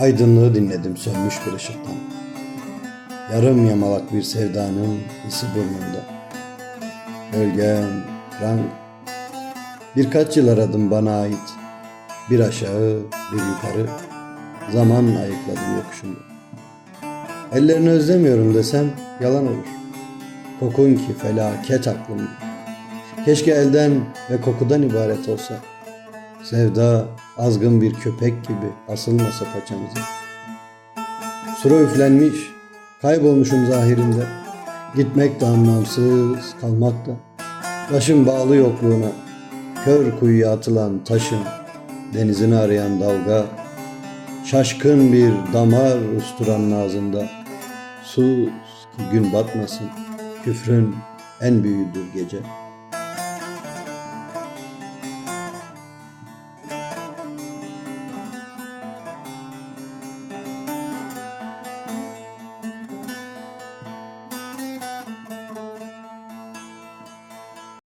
Aydınlığı dinledim sönmüş bir ışıktan. Yarım yamalak bir sevdanın isi burnumda. Gölgem, rank. Birkaç yıl aradım bana ait. Bir aşağı, bir yukarı. Zaman ayıkladım yokuşumda. Ellerini özlemiyorum desem yalan olur. Kokun ki felaket aklımda. Keşke elden ve kokudan ibaret olsa. Sevda azgın bir köpek gibi asılmasa paçamıza. Sura üflenmiş, kaybolmuşum zahirinde. Gitmek de anlamsız, kalmak da. Başım bağlı yokluğuna, kör kuyuya atılan taşın, denizini arayan dalga, şaşkın bir damar usturanın ağzında. Sus ki gün batmasın, küfrün en büyüğüdür gece.''